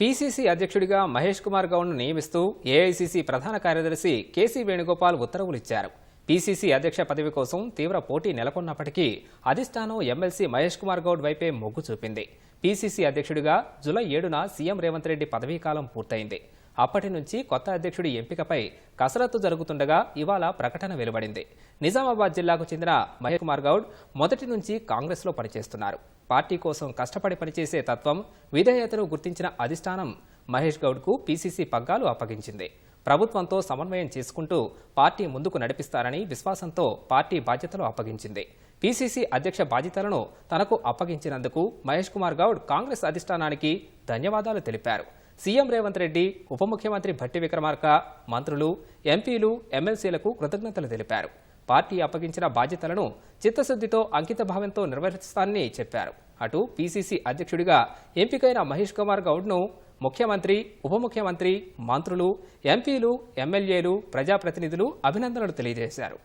PCC అధ్యక్షుడిగా మహేష్ కుమార్ గౌడ్ను నియమిస్తూ AICC ప్రధాన కార్యదర్శి కేసీ వేణుగోపాల్ ఉత్తర్వులు ఇచ్చారు పీసీసీ అధ్యక్ష పదవి కోసం తీవ్ర పోటీ నెలకొన్నప్పటికీ అధిష్టానం ఎమ్మెల్సీ మహేష్ కుమార్ గౌడ్ వైపే మొగ్గు చూపింది. పీసీసీ అధ్యక్షుడిగా జులై ఏడున సీఎం రేవంత్ రెడ్డి పదవీకాలం పూర్తయింది. అప్పటి నుంచి కొత్త అధ్యక్షుడి ఎంపికపై కసరత్తు జరుగుతుండగా ఇవాళ ప్రకటన వెలువడింది. నిజామాబాద్ జిల్లాకు చెందిన మహేష్ కుమార్ గౌడ్ మొదటి నుంచి కాంగ్రెస్లో పనిచేస్తున్నారు. పార్టీ కోసం కష్టపడి పనిచేసే తత్వం విధేయతను గుర్తించిన అధిష్టానం మహేష్ గౌడ్కు పీసీసీ పగ్గాలు అప్పగించింది. ప్రభుత్వంతో సమన్వయం చేసుకుంటూ పార్టీ ముందుకు నడిపిస్తారని విశ్వాసంతో పార్టీ బాధ్యతలు అప్పగించింది. పీసీసీ అధ్యక్ష బాధ్యతలను తనకు అప్పగించినందుకు మహేష్ కుమార్ గౌడ్ కాంగ్రెస్ అధిష్టానానికి ధన్యవాదాలు తెలిపారు. సీఎం రేవంత్ రెడ్డి ఉప ముఖ్యమంత్రి భట్టి విక్రమార్క మంత్రులు ఎంపీలు ఎమ్మెల్సీలకు కృతజ్ఞతలు తెలిపారు. పార్టీ అప్పగించిన బాధ్యతలను చిత్తశుద్ధితో అంకిత భావంతో నిర్వహిస్తానని చెప్పారు. అటు పీసీసీ అధ్యక్షుడిగా ఎంపికైన మహేష్ కుమార్ గౌడ్ను ముఖ్యమంత్రి ఉప ముఖ్యమంత్రి మంత్రులు ఎంపీలు ఎమ్మెల్యేలు ప్రజాప్రతినిధులు అభినందనలు తెలియజేశారు.